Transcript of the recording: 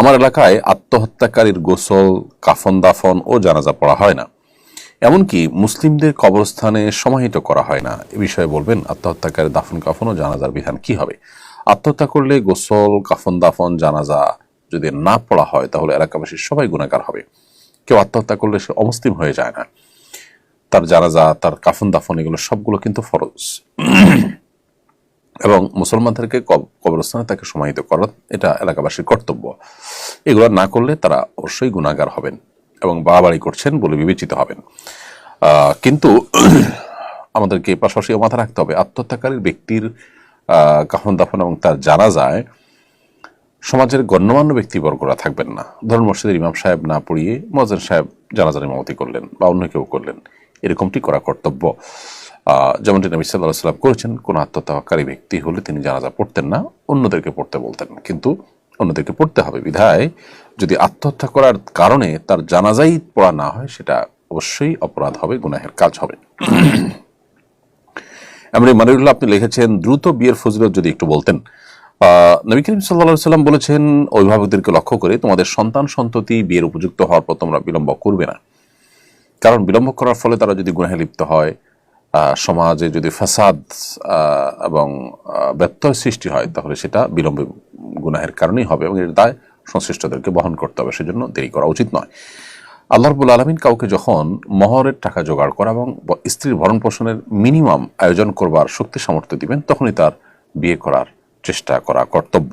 আমার এলাকায় আত্মহত্যাকারীর গোসল, কাফন দাফন ও জানাজা পড়া হয় না। এমনকি মুসলিমদের কবরস্থানে সমাহিত করা হয় না। এ বিষয়ে বলবেন আত্মহত্যাকারীর দাফন, কাফন ও জানাজার বিধান কি হবে? আত্মহত্যা করলে গোসল, কাফন দাফন, জানাজা যদি না পড়া হয়, তাহলে এলাকাবাসীর সবাই গুণাকার হবে। কেউ আত্মহত্যা করলে সে অমুসলিম হয়ে যায় না। তার জানাজা, তার কাফন দাফন, এগুলো সবগুলো কিন্তু ফরজ। এবং মুসলমানদেরকে কবরস্থানে তাকে সমাহিত করা, এটা এলাকাবাসীর কর্তব্য। এগুলো না করলে তারা অবশ্যই গুণাগার হবেন এবং বাড়াবাড়ি করছেন বলে বিবেচিত হবেন। কিন্তু আমাদেরকে পাশাপাশি মাথা রাখতে হবে আত্মহত্যাকারীর ব্যক্তির কাফন দাফন এবং তার জানা যায় সমাজের গণ্যমান্য ব্যক্তিবর্গরা থাকবেন না। ধরুন মসজিদের ইমাম সাহেব না পড়িয়ে মজান সাহেব জানাজার ইমামতি করলেন বা অন্য কেউ করলেন, এরকমটি করা কর্তব্য। যেমনটি নবী সাল্লাহ সাল্লাম করেছেন, কোন আত্মহত্যাকারী ব্যক্তি হলে তিনি জানাজা পড়তেন না, অন্যদেরকে পড়তে বলতেন কিন্তু অন্যদেরকে পড়তে হবে বিধায় যদি আত্মহত্যা করার কারণে তার জানাজাই পড়া না হয়, সেটা অবশ্যই অপরাধ হবে, গুনাহের কাজ হবে। এমনি মানিরুল্লাহ আপনি লিখেছেন, দ্রুত বিয়ের ফজিলত যদি একটু বলতেন। নবী করিম সাল্লা সাল্লাম বলেছেন, অভিভাবকদেরকে লক্ষ্য করে তোমাদের সন্তান সন্ততি বিয়ের উপযুক্ত হওয়ার পর তোমরা বিলম্ব করবে না। কারণ বিলম্ব করার ফলে তারা যদি গুনাহে লিপ্ত হয় সমাজে যদি ফাসাদ এবং ব্যত্যয় সৃষ্টি হয়, তাহলে সেটা বিলম্বে গুনাহের কারণেই হবে এবং এর দায় সংশ্লিষ্টদেরকে বহন করতে হবে, সেজন্য দেরি করা উচিত নয়। আল্লাহ রবুল আলমিন কাউকে যখন মহরের টাকা জোগাড় করা এবং স্ত্রীর ভরণ পোষণের মিনিমাম আয়োজন করবার শক্তি সামর্থ্য দিবেন, তখনই তার বিয়ে করার চেষ্টা করা কর্তব্য।